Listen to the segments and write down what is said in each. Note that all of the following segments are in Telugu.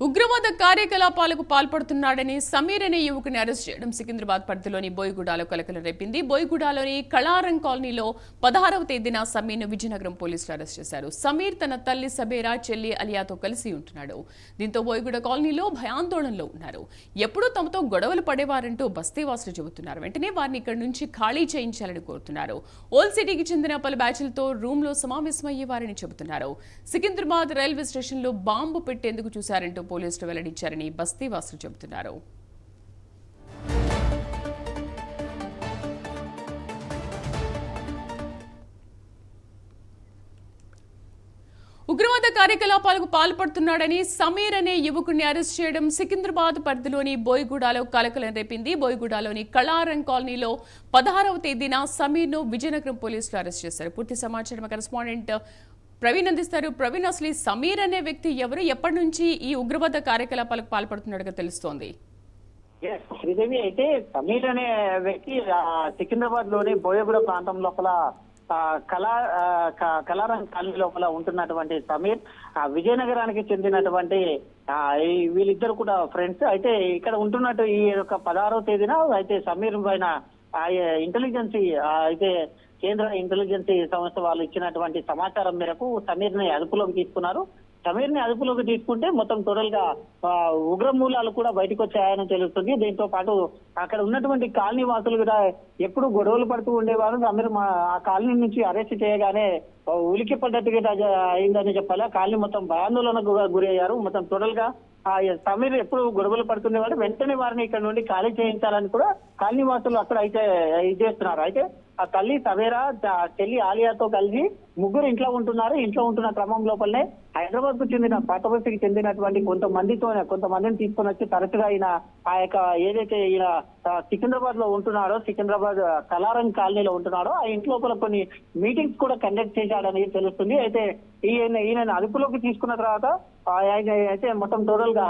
ఉగ్రవాద కార్యకలాపాలకు పాల్పడుతున్నాడని సమీర్ అనే యువకుని అరెస్ట్ చేయడం సికింద్రాబాద్ పరిధిలోని బోయిగూడలో కలకలం రేపింది. బోయిగూడలోని కళారం కాలనీలో పదహారవ తేదీన సమీర్ను విజయనగరం పోలీసులు అరెస్ట్ చేశారు. సమీర్ తన తల్లి సబేరా చెల్లి అలియాతో కలిసి ఉంటున్నాడు. దీంతో బోయిగూడ కాలనీలో భయాందోళనలో ఉన్నారు. ఎప్పుడూ తమతో గొడవలు పడేవారంటూ బస్తీవాసులు చెబుతున్నారు. వెంటనే వారిని ఇక్కడి నుంచి ఖాళీ చేయించాలని కోరుతున్నారు. ఓల్ సిటీకి చెందిన పలు బ్యాచ్లతో రూమ్లో సమావేశమయ్యేవారని చెబుతున్నారు. సికింద్రాబాద్ రైల్వే స్టేషన్లో బాంబు పెట్టేందుకు చూశారంటూ పోలీసులు వెల్లడించారని బస్తీవాసులు చెబుతున్నారు. ఉగ్రవాద కార్యకలాపాలకు పాల్పడుతున్నాడని సమీర్ అనే యువకుడిని అరెస్ట్ చేయడం సికింద్రాబాద్ పరిధిలోని బోయిగూడలో కలకలం రేపింది. బోయిగూడలోని కళారం కాలనీలో పదహారవ తేదీన సమీర్ను విజయనగరం పోలీసులు అరెస్ట్ చేశారు. పూర్తి సమాచారం కరెస్పాండెంట్ ప్రవీణ్ అందిస్తారు. ప్రవీణ్ అసలు ఈ సమీర్ అనే వ్యక్తి ఎవరు? ఎప్పటి నుంచి ఈ ఉగ్రవాద కార్యకలాపాలకు పాల్పడుతున్నాడుగా తెలుస్తోంది. శ్రీదేవి అయితే సమీర్ అనే వ్యక్తి సికింద్రాబాద్లోని బోయగూడ ప్రాంతం లోపల కళా కళారం కాలనీ లోపల ఉంటున్నటువంటి సమీర్ ఆ, విజయనగరానికి చెందినటువంటి వీళ్ళిద్దరు కూడా ఫ్రెండ్స్ అయితే ఇక్కడ ఉంటున్నట్టు ఈ యొక్క పదహారవ తేదీన అయితే సమీర్ పైన ఇంటెలిజెన్సీ అయితే కేంద్ర ఇంటెలిజెన్స్ సంస్థ వాళ్ళు ఇచ్చినటువంటి సమాచారం మేరకు సమీర్ని అదుపులోకి తీసుకున్నారు. సమీర్ని అదుపులోకి తీసుకుంటే మొత్తం టోటల్గా ఉగ్ర మూలాలు కూడా బయటకు వచ్చాయని తెలుస్తుంది. దీంతో పాటు అక్కడ ఉన్నటువంటి కాలనీ వాసులు కూడా ఎప్పుడు గొడవలు పడుతూ ఉండేవారు. సమీర్ మా ఆ కాలనీ నుంచి అరెస్ట్ చేయగానే ఉలికి పడ్డట్టుగా అయిందని చెప్పాలి? కాలనీ మొత్తం భయాందోళనకు గురయ్యారు. మొత్తం టోటల్గా సమీర్ ఎప్పుడు గొడవలు పడుతుండేవాడు వెంటనే వారిని ఇక్కడ నుండి ఖాళీ చేయించాలని కూడా కాలనీ వాసులు అక్కడ అయితే ఇది చేస్తున్నారు. అయితే ఆ తల్లి సవేరా చెల్లి ఆలియాతో కలిసి ముగ్గురు ఇంట్లో ఉంటున్నారు. ఇంట్లో ఉంటున్న క్రమం లోపలనే హైదరాబాద్కు చెందిన పాతబస్తికి చెందినటువంటి కొంతమందితో కొంతమందిని తీసుకొని వచ్చి తరచుగా ఈయన ఆ యొక్క ఏదైతే ఈయన సికింద్రాబాద్లో ఉంటున్నాడో సికింద్రాబాద్ కలారం కాలనీలో ఉంటున్నాడో ఆ ఇంట్లోపల కొన్ని మీటింగ్స్ కూడా కండక్ట్ చేశాడని తెలుస్తుంది. అయితే ఈయన ఈయన అదుపులోకి తీసుకున్న తర్వాత అయితే మొత్తం టోటల్గా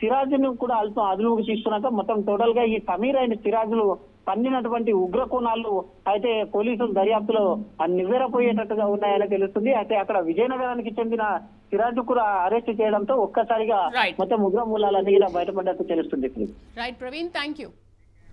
సిరాజ్ను కూడా అల్ప అదుపులోకి తీసుకున్నాక మొత్తం టోటల్గా ఈ సమీర్ అయిన సిరాజులు పండినటువంటి ఉగ్ర కోణాలు అయితే పోలీసులు దర్యాప్తులో నివ్వెరపోయేటట్టుగా ఉన్నాయని తెలుస్తుంది. అయితే అక్కడ విజయనగరానికి చెందిన సిరాజు కూడా అరెస్ట్ చేయడంతో ఒక్కసారిగా. మొత్తం ఉగ్ర మూలాలన్నీ కూడా బయటపడ్డట్టు తెలుస్తుంది. Right Praveen thank you